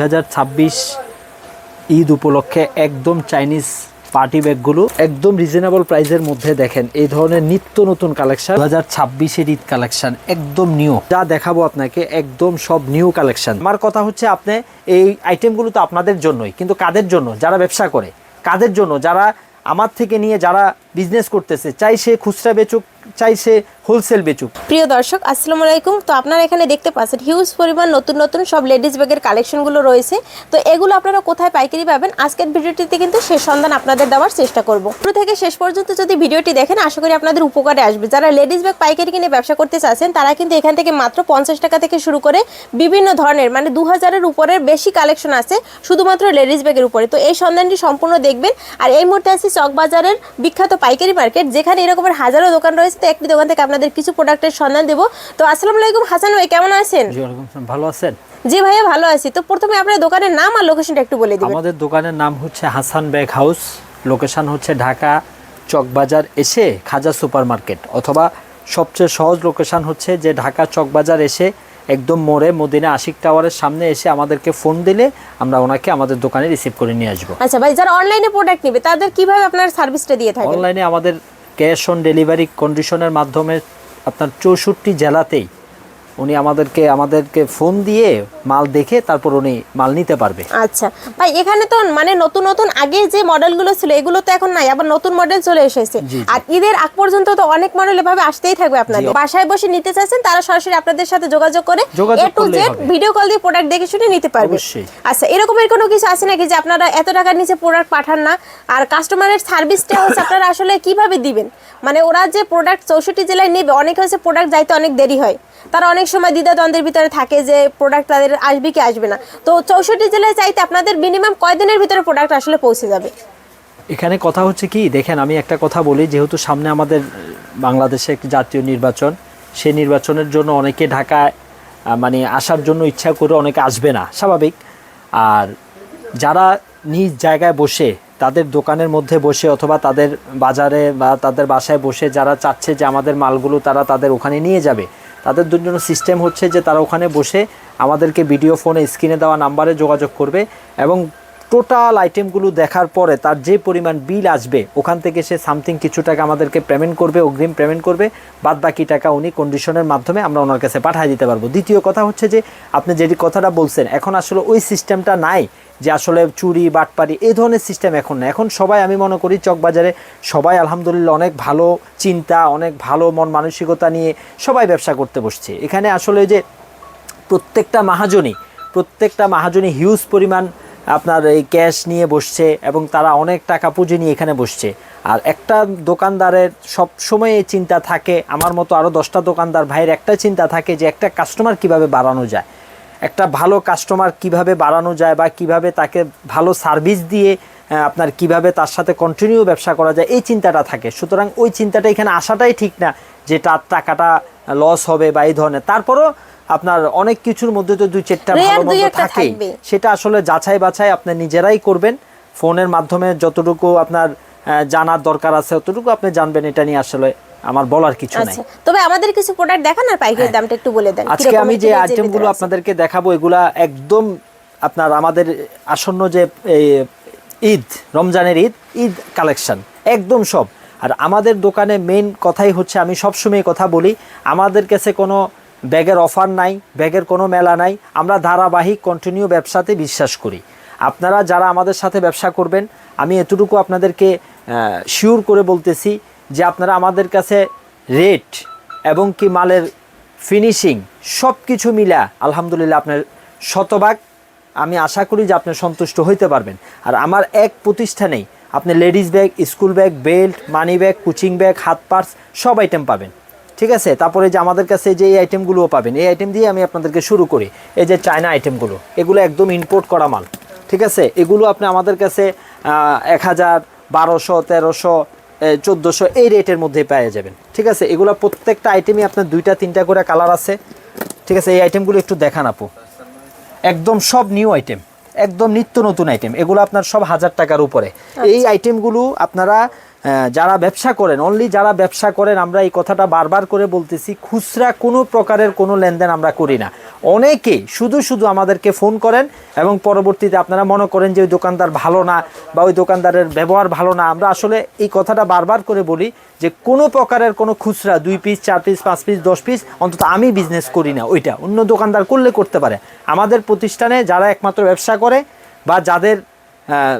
দু হাজার ছাব্বিশ ঈদ উপলক্ষে একদম চাইনিজ পার্টি ব্যাগগুলো একদম রিজনেবল প্রাইসের মধ্যে দেখেন। এই ধরনের নিত্য নতুন কালেকশন দু হাজার ছাব্বিশের ঈদ কালেকশন একদম নিউ যা দেখাবো আপনাকে, একদম সব নিউ কালেকশন আমার কথা হচ্ছে আপনি এই আইটেমগুলো তো আপনাদের জন্যই, কিন্তু কাদের জন্য? যারা ব্যবসা করে, কাদের জন্য? যারা আমার থেকে নিয়ে যারা বিজনেস করতেছে, চাই সে খুচরা বেচুক, চাই সে হোলসেল বেচুক প্রিয় দর্শক, আসসালামু আলাইকুম। তো আপনারা এখানে দেখতে পাচ্ছেন হিউজ পরিমাণ নতুন নতুন সব লেডিস ব্যাগের কালেকশনগুলো রয়েছে। তো এগুলো আপনারা কোথায় পাইকারি পাবেন? আজকের ভিডিওটিতে কিন্তু শেষ সন্ধান আপনাদের দেওয়ার চেষ্টা করব। শুরু থেকে শেষ পর্যন্ত যদি ভিডিওটি দেখেন, আশা করি আপনাদের উপকারে আসবে। যারা লেডিস ব্যাগ পাইকারি কিনে ব্যবসা করতে চাচ্ছেন, তারা কিন্তু এখান থেকে মাত্র পঞ্চাশ টাকা থেকে শুরু করে বিভিন্ন ধরনের মানে দু হাজারের উপরের বেশি কালেকশন আছে শুধুমাত্র লেডিস ব্যাগের উপরে। তো এই সন্ধানটি সম্পূর্ণ দেখবেন। আর এই মুহূর্তে আছি চকবাজারের বিখ্যাত পাইকারি মার্কেট যেখানে এরকমের হাজারো দোকান রয়েছে। তো একটি দোকান থেকে আপনাদের কিছু প্রোডাক্টের সন্ধান দেবো। তো আসসালামু আলাইকুম হাসান ভাই কেমন আছেন? ভালো আছেন? জি ভাইয়া ভালো আছি। তো প্রথমে আপনার দোকানের নাম আর লোকেশনটা একটু বলে দিবেন। আমাদের দোকানের নাম হচ্ছে হাসান ব্যাগ হাউস। লোকেশন হচ্ছে ঢাকা চকবাজার এসে খাজা সুপার মার্কেট অথবা সবচেয়ে সহজ লোকেশন হচ্ছে যে ঢাকা চকবাজার এসে একদম মোড়ে মদিনা আশিক টাওয়ারের সামনে এসে আমাদেরকে ফোন দিলে আমরা ওনাকে আমাদের দোকানে রিসিভ করে নিয়ে আসব। আচ্ছা ভাই যারা অনলাইনে প্রোডাক্ট নেবে তাদের কীভাবে আপনার সার্ভিসটা দিয়ে থাকেন অনলাইনে আমাদের ক্যাশ অন ডেলিভারি কন্ডিশনের মাধ্যমে আপনার চৌষট্টি জেলাতেই উনি আমাদেরকে আমাদেরকে ফোন দিয়ে মাল দেখে তারপর উনি মাল নিতে পারবে। আচ্ছা। ভাই এখানে তো মানে নতুন নতুন আগে যে মডেলগুলো ছিল এগুলো তো এখন নাই আবার নতুন মডেল চলে এসেছে। আর ঈদের আগ পর্যন্ত তো অনেক মডেল এভাবে আসতেই থাকবে আপনাদের। বাসায় বসে নিতে চাইছেন তারা সরাসরি আপনাদের সাথে যোগাযোগ করে A to Z video call দিয়ে প্রোডাক্ট দেখে শুনে নিতে পারবে। আচ্ছা এরকমের কোনো কিছু আছে নাকি যে আপনারা এত টাকার নিচে প্রোডাক্ট পাঠান না? আর কাস্টমারের সার্ভিসটা হচ্ছে আপনারা আসলে কীভাবে দিবেন? মানে ওরা যে প্রোডাক্ট চৌষট্টি জেলায় নেবে অনেকে হচ্ছে প্রোডাক্ট যাইতে অনেক দেরি হয়। তারা অনেক সময় দ্বিধাদ্বন্দ্বের ভিতরে থাকে যে প্রোডাক্ট তাদের আসবে কি আসবে না। তো চৌষট্টি জেলায় চাইতে আপনাদের মিনিমাম কয়দিনের ভিতরে প্রোডাক্ট আসলে পৌঁছে যাবে? এখানে কথা হচ্ছে কি, দেখেন আমি একটা কথা বলি, যেহেতু সামনে আমাদের বাংলাদেশে একটি জাতীয় নির্বাচন সেই নির্বাচনের জন্য অনেকে ঢাকায় মানে আসার জন্য ইচ্ছা করে অনেকে আসবে না, স্বাভাবিক। আর যারা নিজ জায়গায় বসে, তাদের দোকানের মধ্যে বসে অথবা তাদের বাজারে বা তাদের বাসায় বসে যারা চাচ্ছে যে আমাদের মালগুলো তারা তাদের ওখানে নিয়ে যাবে তাদের জন্য সিস্টেম হচ্ছে যে তারা ওখানে বসে আমাদেরকে ভিডিও ফোনে স্ক্রিনে দেওয়া নাম্বারে যোগাযোগ করবে এবং টোটাল আইটেমগুলো দেখার পরে তার যে পরিমাণ বিল আসবে, ওখান থেকে সে সামথিং কিছু টাকা আমাদেরকে পেমেন্ট করবে, অগ্রিম পেমেন্ট করবে বাদ বাকি টাকা উনি কন্ডিশনের মাধ্যমে আমরা ওনার কাছে পাঠিয়ে দিতে পারব। দ্বিতীয় কথা হচ্ছে যে, আপনি যেটি কথাটা বলছেন, এখন আসলে ওই সিস্টেমটা নাই যে আসলে চুরি, বাটপারি এই ধরনের সিস্টেম এখন না এখন সবাই আমি মনে করি চকবাজারে সবাই আলহামদুলিল্লাহ অনেক ভালো চিন্তা, অনেক ভালো মন মানসিকতা নিয়ে সবাই ব্যবসা করতে বসছে। এখানে আসলে যে প্রত্যেকটা মাহাজনই প্রত্যেকটা মাহাজনই হিউজ পরিমাণ আপনার এই ক্যাশ নিয়ে বসছে এবং তারা অনেক টাকা পুঁজি নিয়ে এখানে বসছে। আর একটা দোকানদারের সব সময় চিন্তা থাকে, আমার মতো আরও দশটা দোকানদার ভাইয়ের একটা চিন্তা থাকে যে একটা কাস্টমার কীভাবে বাড়ানো যায়। একটা ভালো কাস্টমার কীভাবে বাড়ানো যায় বা কীভাবে তাকে ভালো সার্ভিস দিয়ে আপনার কীভাবে তার সাথে কন্টিনিউ ব্যবসা করা যায়, এই চিন্তাটা থাকে। সুতরাং ওই চিন্তাটা এখানে আসাটাই ঠিক না যে তার টাকাটা লস হবে বা এই ধরনের। তারপরও আপনার অনেক কিছুর মধ্যে তো দুই চারটা ভালো মন্দ থাকেই। সেটা আসলে যাচাই বাছাই আপনি নিজেরাই করবেন। ফোনের মাধ্যমে যতটুকু আপনার জানার দরকার আছে ততটুকু আপনি জানবেন এটা নিয়ে আসলে আমার বলার কিছু নাই। আচ্ছা তবে আমাদের কিছু প্রোডাক্ট দেখান আর পাইকারি দামটা একটু বলে দেন আজকে আমি যে আইটেমগুলো আপনাদেরকে দেখাবো এগুলা একদম আপনার আমাদের আসন্ন যে এই, ঈদ রমজানের ঈদ ঈদ কালেকশন একদম সব। আর আমাদের দোকানে মেন কথাই হচ্ছে আমি সবসময় কথা বলি আমাদের কাছে কোনো ব্যাগের অফার নাই, ব্যাগের কোনো মেলা নাই। আমরা ধারাবাহিক কন্টিনিউ ব্যবসাতে বিশ্বাস করি। আপনারা যারা আমাদের সাথে ব্যবসা করবেন, আমি এতটুকু আপনাদেরকে শিওর করে বলতেছি যে আপনারা আমাদের কাছে রেট এবং কি মালের ফিনিশিং সব কিছু মিলা আলহামদুলিল্লাহ আপনার শতভাগ। আমি আশা করি যে আপনি সন্তুষ্ট হইতে পারবেন। আর আমার এক প্রতিষ্ঠানেই আপনি ladies bag, school bag, belt, money bag, coaching bag, হাত পার্স সব আইটেম পাবেন। ঠিক আছে? তারপরে যে আমাদের কাছে যে এই আইটেমগুলোও পাবেন, এই আইটেম দিয়ে আমি আপনাদেরকে শুরু করি। এই যে চায়না আইটেমগুলো এগুলো একদম ইম্পোর্ট করা মাল। ঠিক আছে? এগুলো আপনি আমাদের কাছে এক হাজার, বারোশো, তেরোশো চোদ্দোশো এই রেটের মধ্যে পেয়ে যাবেন। ঠিক আছে? এগুলো প্রত্যেকটা আইটেমই আপনার দুইটা, তিনটা করে কালার আছে। ঠিক আছে? এই আইটেমগুলো একটু দেখান আপু। একদম সব নিউ আইটেম একদম নিত্য নতুন আইটেম এগুলো আপনার সব হাজার টাকার উপরে। এই আইটেমগুলো আপনারা আহ, যারা ব্যবসা করেন অনলি যারা ব্যবসা করেন আমরা এই কথাটা বারবার করে বলতেছি খুচরা কোনো প্রকারের কোনো লেনদেন আমরা করি না। অনেকে শুধু শুধু আমাদেরকে ফোন করেন এবং পরবর্তীতে আপনারা মনে করেন যে ওই দোকানদার ভালো না বা ওই দোকানদারের ব্যবহার ভালো না। আমরা আসলে এই কথাটা বারবার করে বলি যে কোনো প্রকারের কোনো খুচরা দুই পিস চার পিস পাঁচ পিস দশ পিস অন্তত আমি বিজনেস করি না ওইটা। অন্য দোকানদার করলে করতে পারে। আমাদের প্রতিষ্ঠানে যারা একমাত্র ব্যবসা করে বা যাদের আহ,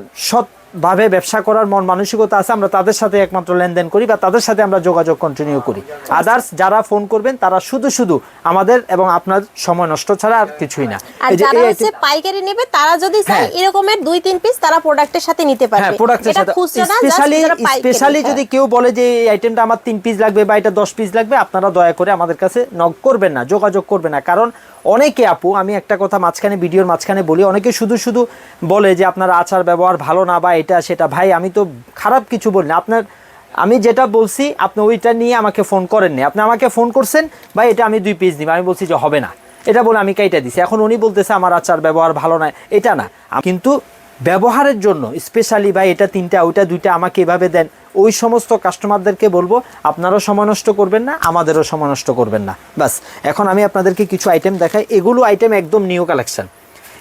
সৎভাবে ব্যবসা করার মন মানসিকতা আছে আমরা তাদের সাথে একমাত্র লেনদেন করি বা তাদের সাথে আমরা যোগাযোগ কন্টিনিউ করি আদার্স যারা ফোন করবেন তারা শুধু শুধু আমাদের এবং আপনার সময় নষ্ট ছাড়া আর কিছুই না আর যারা হচ্ছে পাইকারি নেবে তারা যদি চায় হ্যাঁ। এরকমের দুই তিন পিস তারা প্রোডাক্টের সাথে নিতে হ্যাঁ প্রোডাক্টের সাথে স্পেশালি স্পেশালি হ্যাঁ। যদি কেউ বলে যে এই আইটেমটা আমার তিন পিস লাগবে বা এটা দশ পিস লাগবে আপনারা দয়া করে আমাদের কাছে নক করবেন না যোগাযোগ করবেন না কারণ অনেকে আপু, আমি একটা কথা মাঝখানে, ভিডিওর মাঝখানে বলি, অনেকে শুধু শুধু বলে যে আপনার আচার ব্যবহার ভালো না বা এটা, সেটা। ভাই, আমি তো খারাপ কিছু বলি না। আপনার, আমি যেটা বলছি, আপনি ওইটা নিয়ে আমাকে ফোন করেননি। আপনি আমাকে ফোন করছেন, ভাই, এটা আমি দুই পিস দিব। আমি বলছি যে হবে না। এটা বলে আমি কাইটা দিছি। এখন উনি বলতেছে, আমার আচার ব্যবহার ভালো না। এটা না। কিন্তু ব্যবহারের জন্য স্পেশালি ভাই, এটা তিনটা, ওইটা, দুইটা আমাকে এভাবে দেন ওই সমস্ত কাস্টমারদেরকে বলব, আপনারাও সময় নষ্ট করবেন না, আমাদেরও সময় নষ্ট করবেন না। বাস এখন আমি আপনাদেরকে কিছু আইটেম দেখাই। এগুলো আইটেম একদম নিউ কালেকশান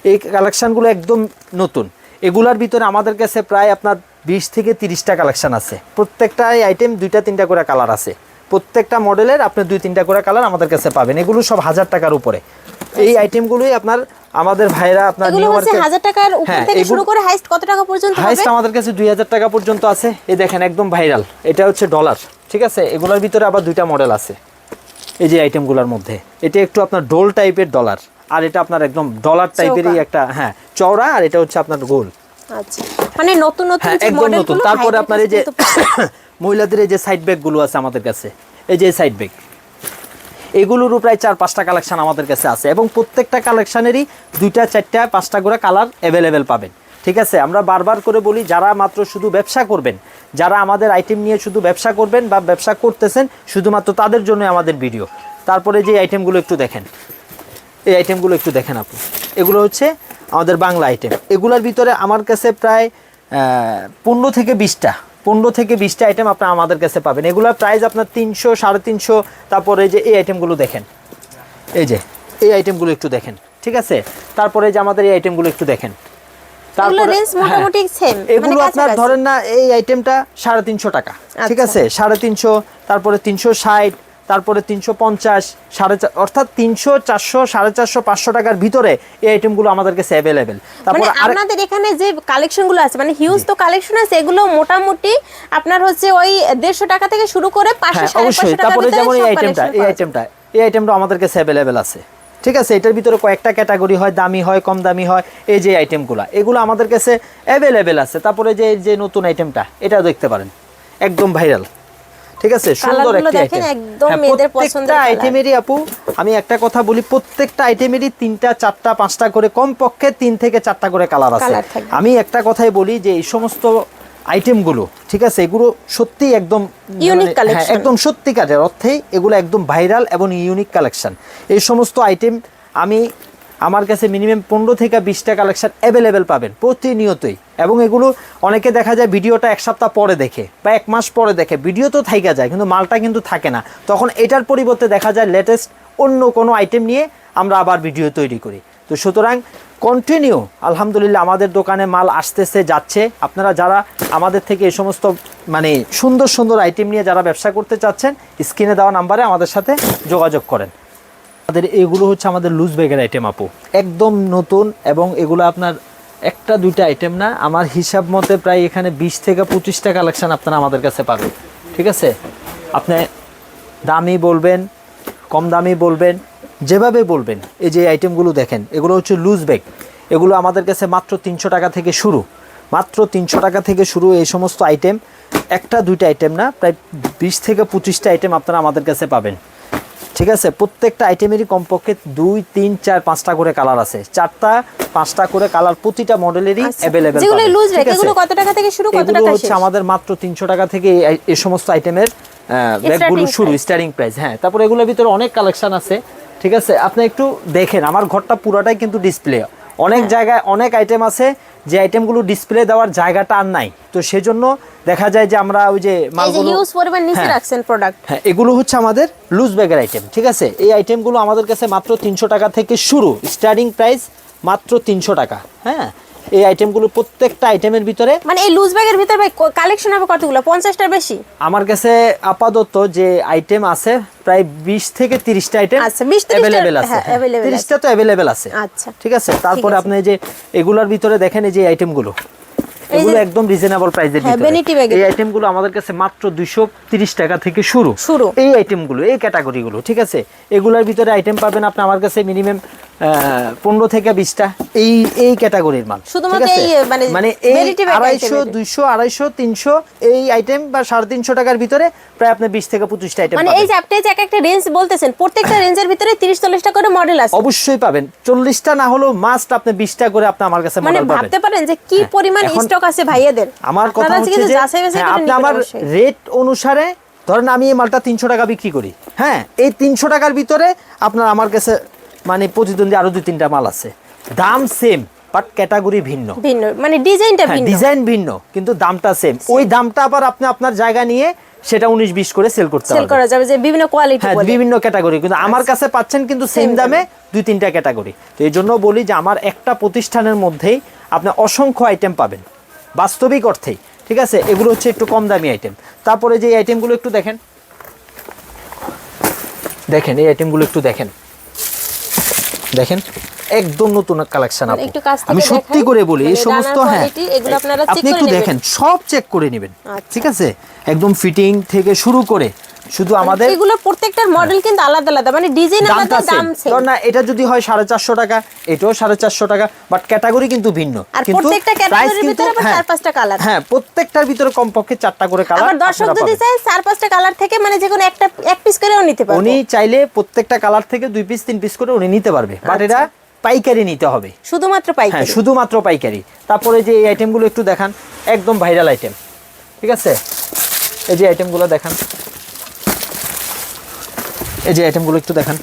এই কালেকশানগুলো একদম নতুন। এগুলার ভিতরে আমাদের কাছে প্রায় আপনার বিশ থেকে তিরিশটা কালেকশান আছে। প্রত্যেকটা আইটেম দুইটা, তিনটা করে কালার আছে। প্রত্যেকটা মডেলের আপনি দুই, তিনটা করে কালার আমাদের কাছে পাবেন। এগুলো সব হাজার টাকার উপরে। এই আইটেমগুলোই আপনার আমাদের ভাইরা আপনার নিউ মার্কেট হাজার টাকার উপর হ্যাঁ, থেকে শুরু করে হাইস্ট কত টাকা পর্যন্ত হবে? হাইস্ট আমাদের কাছে দুই হাজার টাকা পর্যন্ত আছে। এই দেখেন একদম ভাইরাল এটা হচ্ছে ডলার ঠিক আছে? এগুলোর ভিতরে আবার দুইটা মডেল আছে। এই যে আইটেমগুলোর মধ্যে। এটা একটু আপনার ডোল টাইপের ডলার আর এটা আপনার একদম ডলার টাইপেরই একটা হ্যাঁ চওড়া আর এটা হচ্ছে আপনার গোল। আচ্ছা। মানে নতুন নতুন হ্যাঁ একদম নতুন। মডেলগুলো তারপরে আপনার এই যে। মহিলাদের এই যে সাইড ব্যাগগুলো আছে আমাদের কাছে। এই যে সাইড ব্যাগ এগুলোরও প্রায় চার, পাঁচটা কালেকশান আমাদের কাছে আছে এবং প্রত্যেকটা কালেকশানেরই দুইটা, চারটা, পাঁচটা করে কালার অ্যাভেলেবেল পাবেন। ঠিক আছে? আমরা বারবার করে বলি, যারা মাত্র শুধু ব্যবসা করবেন, যারা আমাদের আইটেম নিয়ে শুধু ব্যবসা করবেন বা ব্যবসা করতেছেন, শুধুমাত্র তাদের জন্য আমাদের ভিডিও তারপরে যে আইটেমগুলো একটু দেখেন। এই আইটেমগুলো একটু দেখেন আপনি। এগুলো হচ্ছে আমাদের বাংলা আইটেম এগুলোর ভিতরে আমার কাছে প্রায় পনেরো থেকে বিশটা পনেরো থেকে বিশটা আইটেম আপনার আমাদের কাছে পাবেন। এগুলোর প্রাইস আপনার তিনশো সাড়ে তিনশো তারপরে যে এই আইটেমগুলো দেখেন। এই যে এই আইটেমগুলো একটু দেখেন ঠিক আছে? তারপরে যে আমাদের এই আইটেমগুলো একটু দেখেন। তারপরে হ্যাঁ, মানে এগুলো আপনার ধরেন না এই আইটেমটা সাড়ে তিনশো টাকা ঠিক আচ্ছা। আছে? সাড়ে তিনশো তারপরে তিনশো ষাট তারপরে তিনশো পঞ্চাশ সাড়ে চার অর্থাৎ তিনশো চারশো সাড়ে চারশো পাঁচশো টাকার ভিতরে এই আইটেমগুলো আমাদের কাছে অ্যাভেলেবেল তারপরে আপনাদের এখানে যে কালেকশনগুলো আছে মানে হিউজ তো কালেকশন আছে এগুলো মোটামুটি আপনার হচ্ছে ওই দেড়শো টাকা থেকে শুরু করে পাঁচশো হ্যাঁ অবশ্যই। তারপরে যেমন এই আইটেমটা এই আইটেমটা এই আইটেমটা আমাদের কাছে অ্যাভেলেবেল আছে। ঠিক আছে? এটার ভিতরে কয়েকটা ক্যাটাগরি হয় দামি হয় কম দামি হয় এই যে আইটেমগুলো এগুলো আমাদের কাছে অ্যাভেলেবেল আছে। তারপরে যে যে নতুন আইটেমটা এটা দেখতে পারেন। একদম ভাইরাল ঠিক আছে? সুন্দর একটি দেখেন, আইটেম একদম মেয়েদের পছন্দের প্রত্যেকটা আইটেমেরই আপু আমি একটা কথা বলি প্রত্যেকটা আইটেমেরই তিনটা চারটা পাঁচটা করে কম পক্ষে তিন থেকে চারটা করে কালার আছে। আমি একটা কথাই বলি যে এই সমস্ত আইটেমগুলো ঠিক আছে এগুলো সত্যি একদম Unique মানে, হ্যাঁ, collection। একদম সত্যিকারের অর্থেই এগুলো একদম ভাইরাল এবং ইউনিক কালেকশন এই সমস্ত আইটেম আমি আমার কাছে মিনিমাম পনেরো থেকে বিশটা কালেকশন অ্যাভেলেবেল পাবেন, প্রতিনিয়তই। এবং এগুলো অনেকে দেখা যায় ভিডিওটা এক সপ্তাহ পরে দেখে বা এক মাস পরে দেখে। ভিডিও তো থাইকা যায়, কিন্তু মালটা কিন্তু থাকে না। তখন এটার পরিবর্তে দেখা যায় লেটেস্ট অন্য কোনো আইটেম নিয়ে আমরা আবার ভিডিও তৈরি করি। তো সুতরাং কন্টিনিউ আলহামদুলিল্লাহ আমাদের দোকানে মাল আসতেছে, যাচ্ছে। আপনারা যারা আমাদের থেকে এই সমস্ত মানে সুন্দর সুন্দর আইটেম নিয়ে যারা ব্যবসা করতে চাচ্ছেন, স্ক্রিনে দেওয়া নাম্বারে আমাদের সাথে যোগাযোগ করেন। আমাদের এগুলো হচ্ছে আমাদের লুজ ব্যাগের আইটেম আপু। একদম নতুন এবং এগুলো আপনার একটা, দুইটা আইটেম না, আমার হিসাব মতে প্রায় এখানে বিশ থেকে পঁচিশটা কালেকশন আপনারা আমাদের কাছে পাবেন। ঠিক আছে? আপনি দামি বলবেন, কম দামি বলবেন, যেভাবে বলবেন, এই যে আইটেমগুলো দেখেন, এগুলো হচ্ছে লুজ ব্যাগ এগুলো আমাদের কাছে মাত্র তিনশো টাকা থেকে শুরু। মাত্র তিনশো টাকা থেকে শুরু এই সমস্ত আইটেম একটা, দুইটা আইটেম না, প্রায় বিশ থেকে পঁচিশটা আইটেম আপনারা আমাদের কাছে পাবেন। ঠিক আছে? প্রত্যেকটা আইটেমেরই কমপক্ষে দুই তিন চার পাঁচটা করে কালার আছে। চারটা পাঁচটা করে কালার প্রতিটা মডেলেরই আচ্ছা। অ্যাভেলেবেল যেগুলো লুজ এগুলো কত টাকা থেকে শুরু কত টাকা হচ্ছে আমাদের মাত্র তিনশো টাকা থেকে এই- সমস্ত আইটেমের ব্যাগগুলো শুরু price। স্টারিং প্রাইস হ্যাঁ। তারপর এগুলোর ভিতরে অনেক কালেকশন আছে ঠিক আছে? আপনি একটু দেখেন আমার ঘরটা পুরাটাই কিন্তু ডিসপ্লে অনেক হ্যাঁ। জায়গায় অনেক আইটেম আছে যে আইটেমগুলো ডিসপ্লে দেওয়ার জায়গাটা আর নাই। তো সেজন্য দেখা যায় যে আমরা ওই যে মালগুলো ইউজ পরিমাণ নিচে হ্যাঁ। রাখছেন প্রোডাক্ট হ্যাঁ এগুলো হচ্ছে আমাদের লুজ ব্যাগের আইটেম ঠিক আছে? এই আইটেমগুলো আমাদের কাছে মাত্র তিনশো টাকা থেকে শুরু। স্টার্টিং প্রাইস মাত্র তিনশো টাকা হ্যাঁ? এই আইটেমগুলো প্রত্যেকটা আইটেমের ভিতরে মানে এই লুজ ব্যাগের ভিতরে ভাই কালেকশন হবে কতগুলো? পঞ্চাশটার বেশি? আমার কাছে আপাতত যে আইটেম আছে প্রায় বিশ থেকে তিরিশটা আইটেম আচ্ছা, 20 30 টা, অ্যাভেলেবেল আছে। তিরিশটা তো অ্যাভেলেবেল আছে। আচ্ছা। ঠিক আছে? তারপরে আপনি এই যে এগুলার ভিতরে দেখেন এই যে আইটেমগুলো এগুলো একদম রিজনেবল প্রাইসের ভিতরে। এই আইটেমগুলো আমাদের কাছে মাত্র 230 টাকা থেকে শুরু। শুরু। এই আইটেমগুলো এই ক্যাটাগরিগুলো ঠিক আছে? এগুলোর ভিতরে আইটেম পাবেন আপনি আমার কাছে মিনিমাম পনেরো থেকে বিশটা। এই এই ক্যাটাগরির মাল মানে মানে এই আড়াইশো। দুইশো আড়াইশো তিনশো এই আইটেম বা সাড়ে তিনশো টাকার ভিতরে প্রায় আপনি বিশ থেকে পঁচিশটা আইটেম মানে এই যে আপনি যে একটা রেঞ্জ বলতেছেন প্রত্যেকটা রেঞ্জের ভিতরে তিরিশ চল্লিশটা করে মডেল আছে। অবশ্যই পাবেন। চল্লিশটা না হলেও মাস্ট আপনি বিশটা করে আপনি আমার কাছে মানে ভাবতে পারেন যে কি হ্যাঁ, পরিমাণ এখন স্টক আছে ভাইয়াদের। আমার কথা হচ্ছে যে হ্যাঁ, আপনি আমার রেট অনুসারে ধরেন আমি এই মালটা তিনশো টাকা বিক্রি করি। হ্যাঁ এই তিনশো টাকার ভিতরে আপনার আমার কাছে মানে প্রতিদ্বন্দ্বী আরও দুই তিনটা মাল আছে। দাম সেম বাট ক্যাটাগরি ভিন্ন। ভিন্ন মানে ডিজাইনটা হ্যাঁ ভিন্ন। ডিজাইন ভিন্ন কিন্তু দামটা সেম ওই দামটা আবার আপনি আপনার জায়গা নিয়ে সেটা উনিশ বিশ করে সেল করতে সেল করা যাবে যে বিভিন্ন কোয়ালিটি হ্যাঁ বিভিন্ন ক্যাটাগরি কিন্তু আমার কাছে পাচ্ছেন কিন্তু সেম দামে। দুই তিনটা ক্যাটাগরি তো এই জন্য বলি যে আমার একটা প্রতিষ্ঠানের মধ্যেই আপনি অসংখ্য আইটেম পাবেন। বাস্তবিক অর্থেই ঠিক আছে? এগুলো হচ্ছে একটু কম দামি আইটেম তারপরে যে আইটেমগুলো একটু দেখেন। দেখেন এই আইটেমগুলো একটু দেখেন। দেখেন একদম নতুন কালেকশন মানে থেকে আমি সত্যি করে বলি এই মানে সমস্ত হ্যাঁ আপনি একটু দেখেন সব চেক করে নেবেন আচ্ছা। ঠিক আছে? একদম ফিটিং থেকে শুরু করে শুধু আমাদের এগুলো প্রত্যেকটার মডেল কিন্তু আলাদা আলাদা মানে ডিজাইন আলাদা দাম। সেম না এটা যদি হয় সাড়ে চারশো টাকা এটাও সাড়ে চারশো টাকা বাট ক্যাটাগরি কিন্তু ভিন্ন। আর কিন্তু প্রত্যেকটা ক্যাটাগরির ভিতরে আবার হ্যাঁ, চার পাঁচটা কালার হ্যাঁ প্রত্যেকটার ভিতরে কমপক্ষে চারটা করে কালার আবার দর্শক যদি চায় চার পাঁচটা কালার থেকে মানে যে কোনো একটা এক পিস করেও নিতে পারবে। উনি চাইলে প্রত্যেকটা কালার থেকে দুই পিস তিন পিস করে উনি নিতে পারবে। বাট এটা পাইকারি নিতে হবে। শুধুমাত্র পাইকারি। হ্যাঁ শুধুমাত্র পাইকারি। তারপরে যে এই আইটেমগুলো একটু দেখান একদম ভাইরাল আইটেম ঠিক আছে? এই যে আইটেমগুলো দেখান। এই যে আইটেমগুলো একটু দেখান।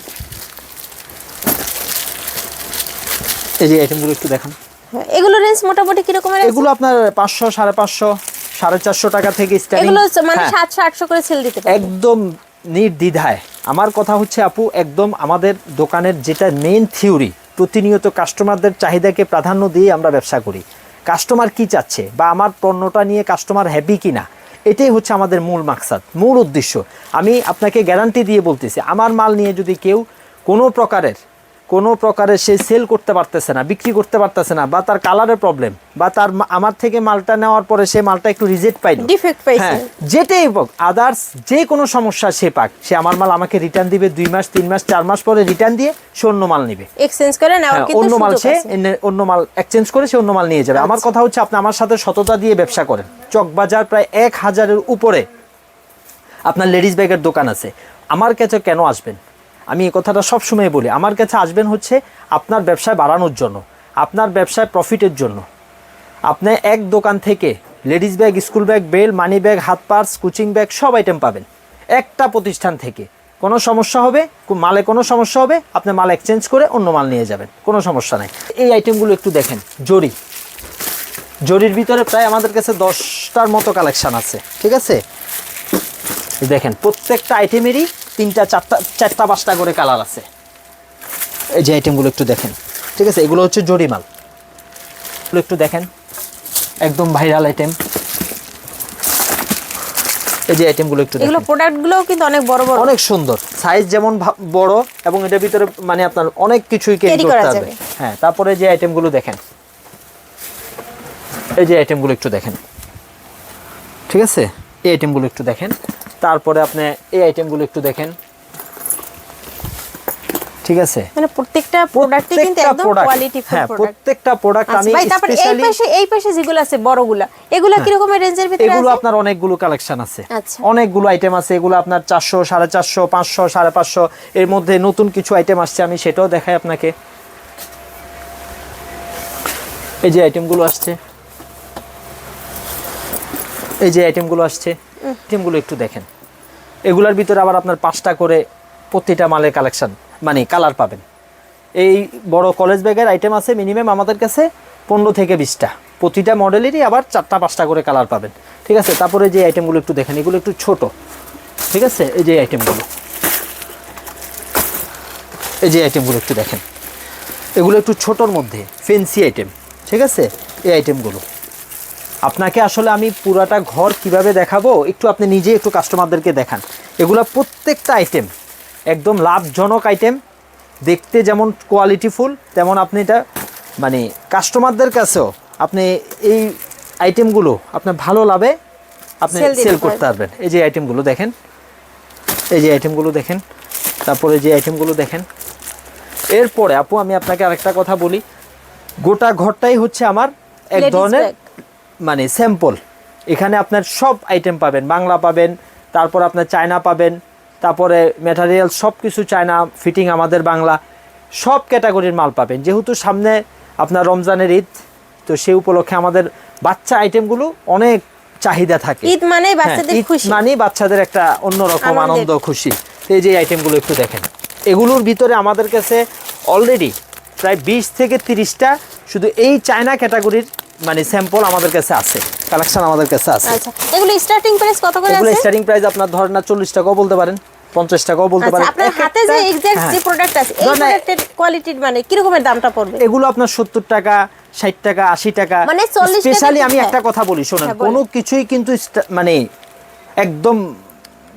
এই যে আইটেমগুলো একটু দেখান। হ্যাঁ, এগুলো রেঞ্জ মোটামুটি কিরকমের? এগুলো আপনার পাঁচশো সাড়ে পাঁচশো সাড়ে চারশো টাকা থেকে স্টার্টিং এগুলো মানে সাতশো আটশো করে সেল দিতে একদম নির্দ্বিধায়। আমার কথা হচ্ছে আপু একদম আমাদের দোকানের যেটা মেইন থিওরি প্রতিনিয়ত কাস্টমারদের চাহিদাকে প্রাধান্য দিয়ে আমরা ব্যবসা করি। কাস্টমার কি চাচ্ছে? বা আমার পণ্যটা নিয়ে কাস্টমার হ্যাপি কি না এটাই হচ্ছে আমাদের মূল মাকসাদ, মূল উদ্দেশ্য। আমি আপনাকে গ্যারান্টি দিয়ে বলতেছি, আমার মাল নিয়ে যদি কেউ কোনো প্রকারের কোনো প্রকারে সে সেল করতে পারতেছে না বিক্রি করতে পারতেছে না বা তার কালারের প্রবলেম বা তার আমার থেকে মালটা নেওয়ার পরে সে মালটা একটু রিজেক্ট পাইল। Defect পাইছে। হ্যাঁ যেটাই হোক আদার্স যে কোনো সমস্যা সে পাক সে আমার মাল আমাকে রিটার্ন দিবে দুই মাস তিন মাস চার মাস পরে রিটার্ন দিয়ে সে অন্য মাল নিবে। এক্সচেঞ্জ করে নেওয়ার হ্যাঁ, কিন্তু অন্য মাল সে অন্য মাল এক্সচেঞ্জ করে সে অন্য মাল নিয়ে যাবে। আমার কথা হচ্ছে আপনি আমার সাথে সততা দিয়ে ব্যবসা করেন। চকবাজার প্রায় এক হাজারের উপরে আপনার লেডিস ব্যাগের দোকান আছে। আমার কাছে কেন আসবেন? আমি এই কথাটা সবসময় বলি। আমার কাছে আসবেন হচ্ছে আপনার ব্যবসায় বাড়ানোর জন্য, আপনার ব্যবসায় প্রফিটের জন্য। আপনি এক দোকান থেকে ladies bag school bag belt money bag হাত পার্স কোচিং ব্যাগ সব আইটেম পাবেন। একটা প্রতিষ্ঠান থেকে। কোনো সমস্যা হবে মালে কোনো সমস্যা হবে, আপনি মাল এক্সচেঞ্জ করে অন্য মাল নিয়ে যাবেন। কোনো সমস্যা নাই। এই আইটেমগুলো একটু দেখেন। জরি। জরির ভিতরে প্রায় আমাদের কাছে দশটার মতো কালেকশান আছে। ঠিক আছে? দেখেন প্রত্যেকটা আইটেমেরই তিনটা চারটা চারটা পাঁচটা করে কালার আছে। এই যে আইটেমগুলো একটু দেখেন ঠিক আছে? এগুলো হচ্ছে জরি মাল এগুলো একটু দেখেন একদম ভাইরাল আইটেম এই যে আইটেমগুলো একটু এগুলো দেখেন। প্রোডাক্ট গুলোও কিন্তু অনেক বড় বড়। অনেক সুন্দর। সাইজ যেমন বড় এবং এটার ভিতরে মানে আপনার অনেক কিছুই ক্যারি করতে করা হবে। হ্যাঁ তারপরে যে আইটেমগুলো দেখেন। এই যে আইটেমগুলো একটু দেখেন। ঠিক আছে? এই আইটেমগুলো একটু দেখেন। তারপরে আপনি এই আইটেমগুলো একটু দেখেন। ঠিক আছে? মানে প্রত্যেকটা প্রোডাক্টই কিন্তু একদম কোয়ালিটি ফুল হ্যাঁ প্রত্যেকটা প্রোডাক্ট আমি ভাই তারপর এই পাশে এই পাশে যেগুলো আছে বড়গুলা এগুলা কি রকমের রেঞ্জের ভিতরে এগুলো আপনার অনেকগুলো কালেকশন আছে। আচ্ছা। অনেকগুলো আইটেম আছে এগুলো আপনার চারশো সাড়ে চারশো পাঁচশো সাড়ে পাঁচশো এর মধ্যে নতুন কিছু আইটেম আসছে আমি সেটাও দেখাই আপনাকে। এই যে আইটেমগুলো আসছে। এই যে আইটেমগুলো আসছে আইটেমগুলো একটু দেখেন। এগুলোর ভিতরে আবার আপনার পাঁচটা করে প্রতিটা মালের কালেকশান মানে কালার পাবেন। এই বড় কলেজ ব্যাগের আইটেম আছে মিনিমাম আমাদের কাছে পনেরো থেকে বিশটা। প্রতিটা মডেলেরই আবার চারটা, পাঁচটা করে কালার পাবেন। ঠিক আছে? তারপরে যে আইটেমগুলো একটু দেখেন, এগুলো একটু ছোট। ঠিক আছে? এই যে আইটেমগুলো এই যে আইটেমগুলো একটু দেখেন। এগুলো একটু ছোটোর মধ্যে ফেন্সি আইটেম ঠিক আছে? এই আইটেমগুলো আপনাকে আসলে আমি পুরাটা ঘর কীভাবে দেখাবো? একটু আপনি নিজে একটু কাস্টমারদেরকে দেখান। এগুলো প্রত্যেকটা আইটেম একদম লাভজনক আইটেম দেখতে যেমন কোয়ালিটিফুল তেমন আপনি এটা মানে কাস্টমারদের কাছেও আপনি এই আইটেমগুলো আপনার ভালো লাভে আপনি সেল করতে পারবেন। এই যে আইটেমগুলো দেখেন এই যে আইটেমগুলো দেখেন তারপরে যে আইটেমগুলো দেখেন। এরপরে আপু আমি আপনাকে আরেকটা কথা বলি। গোটা ঘরটাই হচ্ছে আমার এক ধরনের। মানে স্যাম্পল এখানে আপনার সব আইটেম পাবেন বাংলা পাবেন তারপর আপনার চায়না পাবেন তারপরে ম্যাটেরিয়াল সব কিছু চায়না ফিটিং আমাদের বাংলা সব ক্যাটাগরির মাল পাবেন। যেহেতু সামনে আপনার রমজানের ঈদ তো সেই উপলক্ষে আমাদের বাচ্চা আইটেমগুলো অনেক চাহিদা থাকে। ঈদ মানে বাচ্চাদের খুশি। মানে বাচ্চাদের একটা অন্যরকম আনন্দ খুশি। এই যে আইটেমগুলো একটু দেখেন। এগুলোর ভিতরে আমাদের কাছে অলরেডি প্রায় বিশ থেকে তিরিশটা শুধু এই চায়না ক্যাটাগরির মানে স্যাম্পল আমাদের কাছে আছে কালেকশন আমাদের কাছে আছে। আচ্ছা এগুলো স্টার্টিং প্রাইস কত করে এগুলো আছে? স্টার্টিং প্রাইস আপনার ধরেন না চল্লিশ টাকাও বলতে পারেন পঞ্চাশ টাকাও বলতে আচ্ছা পারেন। আপনার হাতে যে এক্সাক্ট হ্যাঁ। যে প্রোডাক্ট আছে এই প্রোডাক্টের কোয়ালিটির মানে কি রকমের দামটা পড়বে? এগুলো আপনার সত্তর টাকা ষাট টাকা আশি টাকা। মানে 40 স্পেশালি আমি হ্যাঁ। একটা কথা বলি শোনেন হ্যাঁ, কোনো কিছুই কিন্তু মানে একদম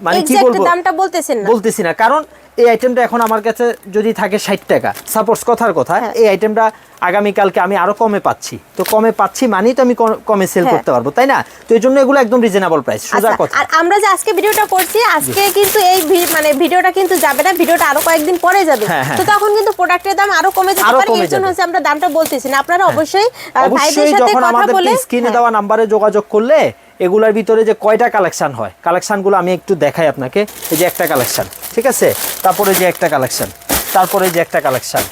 মানে কি বলব? দামটা বলতেছেন না। বলতেছি না কারণ এই আইটেমটা এখন আমার কাছে যদি থাকে ষাট টাকা। সাপোজ কথার কথা হ্যাঁ। এই আইটেমটা আগামীকালকে আমি আরও কমে পাচ্ছি। তো কমে পাচ্ছি মানেই তো আমি কমে সেল হ্যাঁ। করতে পারব তাই না? তো এই জন্য এগুলো একদম রিজনেবল প্রাইস সোজা আচ্ছা, কথা। আর আমরা যে আজকে ভিডিওটা করছি আজকে কিন্তু এই মানে ভিডিওটা কিন্তু যাবে না ভিডিওটা আরও কয়েকদিন পরে যাবে। হ্যাঁ, তো তখন কিন্তু প্রোডাক্টের দাম আরও কমে যেতে পারে এর জন্য হচ্ছে আমরা দামটা বলতেছি না। আপনারা অবশ্যই ভাইদের সাথে কথা বলে স্ক্রিনে। দেওয়া নাম্বারে যোগাযোগ করলে এগুলোর ভিতরে যে কয়টা কালেকশন হয়? কালেকশনগুলো আমি একটু দেখাই আপনাকে। এই যে একটা কালেকশন ঠিক আছে? তারপরে যে একটা কালেকশন তারপরে যে একটা কালেকশন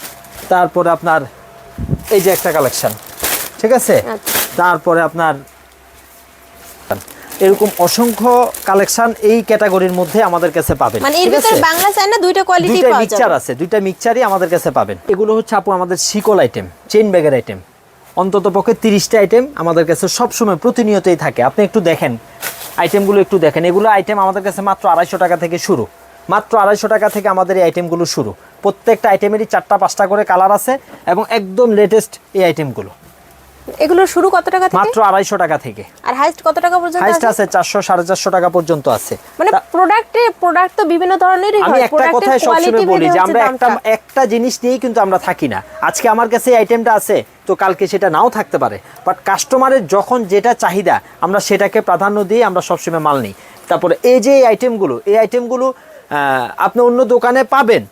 তারপরে আপনার এই যে একটা কালেকশন ঠিক আছে? আচ্ছা। তারপরে আপনার এরকম অসংখ্য কালেকশন এই ক্যাটাগরির মধ্যে আমাদের কাছে পাবেন মানে এর ভিতরে বাংলা চায় না দুইটা কোয়ালিটি দুইটা মিক্সচার আছে দুইটা মিক্সচারই আমাদের কাছে পাবেন। এগুলো হচ্ছে আপু আমাদের শিকল আইটেম চেইন ব্যাগের আইটেম অন্তত পক্ষে তিরিশটা আইটেম আমাদের কাছে সবসময় প্রতিনিয়তই থাকে। আপনি একটু দেখেন। আইটেমগুলো একটু দেখেন। এগুলো আইটেম আমাদের কাছে মাত্র আড়াইশো টাকা থেকে শুরু। মাত্র আড়াইশো টাকা থেকে আমাদের এই আইটেমগুলো শুরু। প্রত্যেকটা আইটেমেরই চারটা পাঁচটা করে কালার আছে এবং একদম লেটেস্ট এই আইটেমগুলো এগুলো শুরু কত টাকা থেকে? মাত্র আড়াইশো টাকা থেকে। আর হাইস্ট কত টাকা পর্যন্ত হাইস্ট আছে? আছে চারশো সাড়ে চারশো টাকা পর্যন্ত আছে। মানে প্রোডাক্টে প্রোডাক্ট তো বিভিন্ন ধরনেরই আমি একটা কথাই সবসময় বলি যে আমরা একটা একটা জিনিস নিয়েই কিন্তু আমরা থাকি না। আজকে আমার কাছে এই আইটেমটা আছে তো কালকে সেটা নাও থাকতে পারে। বাট কাস্টমারের যখন যেটা চাহিদা আমরা সেটাকে প্রাধান্য দিয়ে আমরা সবসময় মাল নিই। তারপরে এই যে আইটেমগুলো এই আইটেমগুলো আহ, আপনি অন্য দোকানে পাবেন।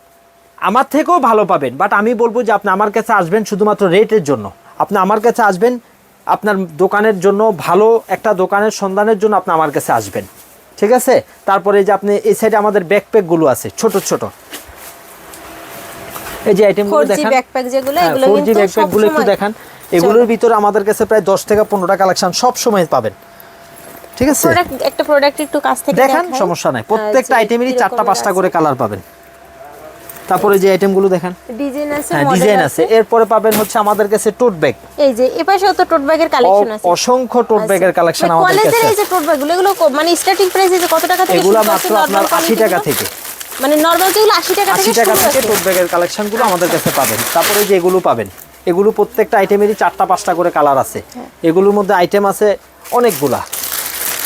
আমার থেকেও ভালো পাবেন। বাট আমি বলব যে আপনি আমার কাছে আসবেন শুধুমাত্র রেটের জন্য। আপনি আমার কাছে আসবেন আপনার দোকানের জন্য ভালো একটা দোকানের সন্ধানের জন্য আপনি আমার কাছে আসবেন। ঠিক আছে? তারপরে এই যে আপনি এই সাইডে আমাদের ব্যাকপ্যাকগুলো আছে ছোট ছোট। এই যে আইটেমগুলো 4G দেখান। ব্যাকপ্যাক যেগুলো হ্যাঁ, এগুলো 4G কিন্তু ব্যাকপ্যাকগুলো একটু দেখান। এগুলোর ভিতরে আমাদের কাছে প্রায় দশ থেকে পনেরোটা কালেকশন সব সময় পাবেন। ঠিক আছে? একটা প্রোডাক্ট একটু কাছ থেকে দেখান সমস্যা নাই। প্রত্যেকটা আইটেমেরই চারটা পাঁচটা করে কালার পাবেন। তারপরে যে আইটেমগুলো দেখান। ডিজাইন আছে হ্যাঁ ডিজাইন আছে। এরপরে পাবেন হচ্ছে আমাদের কাছে টোট ব্যাগ এই যে এপাশেও তো টোট ব্যাগের কালেকশন আছে। অসংখ্য টোট ব্যাগের কালেকশন আমাদের কলেজের কাছে এই যে টোট ব্যাগগুলো এগুলো মানে স্টার্টিং প্রাইস এই যে কত টাকা থেকে এগুলো মাত্র আপনার normal আশি টাকা থেকে? মানে নরমাল যেগুলো আশি টাকা আশি থেকে টাকা থেকে টোট ব্যাগের কালেকশনগুলো আমাদের কাছে পাবেন। তারপরে যে এগুলো পাবেন। এগুলো প্রত্যেকটা আইটেমেরই চারটা পাঁচটা করে কালার আছে। হ্যাঁ। এগুলোর মধ্যে আইটেম আছে অনেকগুলা।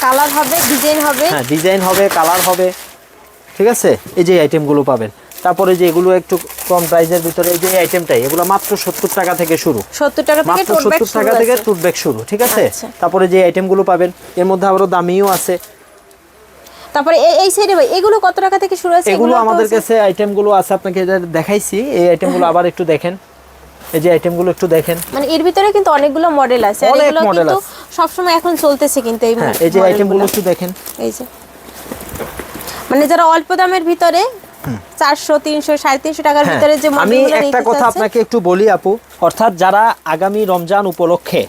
কালার হবে ডিজাইন হবে। হ্যাঁ ডিজাইন হবে কালার হবে। ঠিক আছে? এই যে আইটেমগুলো পাবেন। তারপরে যে এগুলো একটু কম প্রাইসের ভিতরে এই যে আইটেমটাই এগুলো মাত্র সত্তর টাকা থেকে শুরু। সত্তর টাকা থেকে মাত্র ব্যাগ সত্তর টাকা থেকে টুট ব্যাগ শুরু ঠিক আছে? আচ্ছা। তারপরে যে আইটেমগুলো পাবেন এর মধ্যে আবারও দামিও আছে। তারপরে এই সাইডে ভাই এগুলো কত টাকা থেকে শুরু আছে? এগুলো আমাদের কাছে আইটেমগুলো আছে আপনাকে দেখাইছি। এই আইটেমগুলো আবার একটু দেখেন। এই যে আইটেমগুলো একটু দেখেন। মানে এর ভিতরে কিন্তু অনেকগুলো মডেল আছে আর এগুলো কিন্তু আছে। সবসময় এখন চলতেছে কিন্তু এই হ্যাঁ এই যে আইটেমগুলো গুলো। একটু দেখেন। এই যে। মানে যারা অল্প দামের ভিতরে চারশো তিনশো সাড়ে তিনশো টাকার হ্যাঁ, ভিতরে যে আমি একটা কথা আপনাকে একটু বলি আপু অর্থাৎ যারা আগামী রমজান উপলক্ষে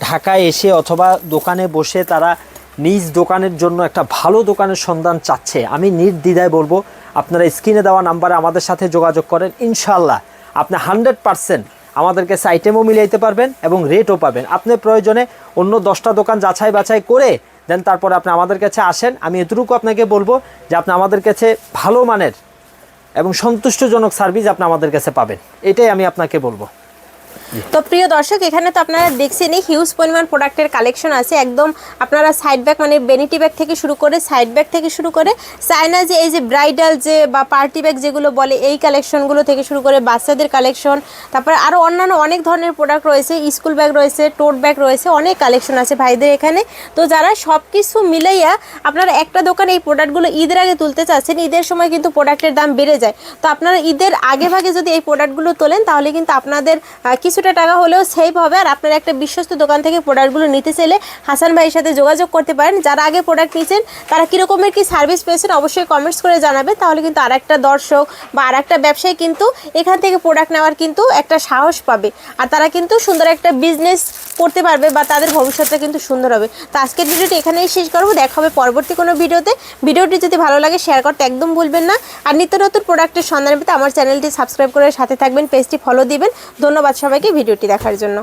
ঢাকায় এসে অথবা দোকানে বসে তারা নিজ দোকানের জন্য একটা ভালো দোকানের সন্ধান চাচ্ছে আমি নির্দ্বিধায় বলব আপনারা স্ক্রিনে দেওয়া নাম্বারে আমাদের সাথে যোগাযোগ করেন ইনশাল্লাহ আপনি হান্ড্রেড পারসেন্ট আমাদের কাছে আইটেমও মিলাইতে পারবেন এবং রেটও পাবেন। আপনি প্রয়োজনে অন্য দশটা দোকান যাচাই বাছাই করে দেন তারপরে আপনি আমাদের কাছে আসেন আমি এতটুকু আপনাকে বলব যে আপনি আমাদের কাছে ভালো মানের এবং সন্তুষ্টজনক সার্ভিস আপনি আমাদের কাছে পাবেন। এটাই আমি আপনাকে বলব। তো প্রিয় দর্শক এখানে তো আপনারা দেখছেনই হিউজ পরিমাণ প্রোডাক্টের কালেকশন আছে। একদম আপনারা সাইড ব্যাগ মানে বেনিটি ব্যাগ থেকে শুরু করে সাইড ব্যাগ থেকে শুরু করে চায়না যে এই যে ব্রাইডাল যে বা পার্টি ব্যাগ যেগুলো বলে এই কালেকশনগুলো থেকে শুরু করে বাচ্চাদের কালেকশন তারপরে আরও অন্যান্য অনেক ধরনের প্রোডাক্ট রয়েছে স্কুল ব্যাগ রয়েছে টোট ব্যাগ রয়েছে অনেক কালেকশন আছে ভাইদের এখানে। তো যারা সব কিছু মিলাইয়া আপনারা একটা দোকানে এই প্রোডাক্টগুলো ঈদের আগে তুলতে চাচ্ছেন ঈদের সময় কিন্তু প্রোডাক্টের দাম বেড়ে যায়। তো আপনারা ঈদের আগে ভাগে যদি এই প্রোডাক্টগুলো তোলেন তাহলে কিন্তু আপনাদের আহ, কিছুটা টাকা হলেও সেভ হবে। আর আপনারা একটা বিশ্বস্ত দোকান থেকে প্রোডাক্টগুলো নিতে চাইলে হাসান ভাইয়ের সাথে যোগাযোগ করতে পারেন। যারা আগে প্রোডাক্ট নিয়েছেন, তারা কীরকমের কি সার্ভিস পেয়েছেন অবশ্যই কমেন্টস করে জানাবেন। তাহলে কিন্তু আর একটা দর্শক বা আর একটা ব্যবসায়ী কিন্তু এখান থেকে প্রোডাক্ট নেওয়ার কিন্তু একটা সাহস পাবে। আর তারা কিন্তু সুন্দর একটা বিজনেস করতে পারবে বা তাদের ভবিষ্যৎটা কিন্তু সুন্দর হবে। তো আজকের ভিডিওটি এখানেই শেষ করব। দেখা হবে পরবর্তী কোনো ভিডিওতে। ভিডিওটি যদি ভালো লাগে শেয়ার করতে একদম ভুলবেন না। আর নিত্য নতুন প্রোডাক্টের সন্ধান পেতে আমার চ্যানেলটি সাবস্ক্রাইব করে সাথে থাকবেন পেজটি ফলো দিবেন। ধন্যবাদ সবাইকে। ভিডিওটি দেখার জন্য।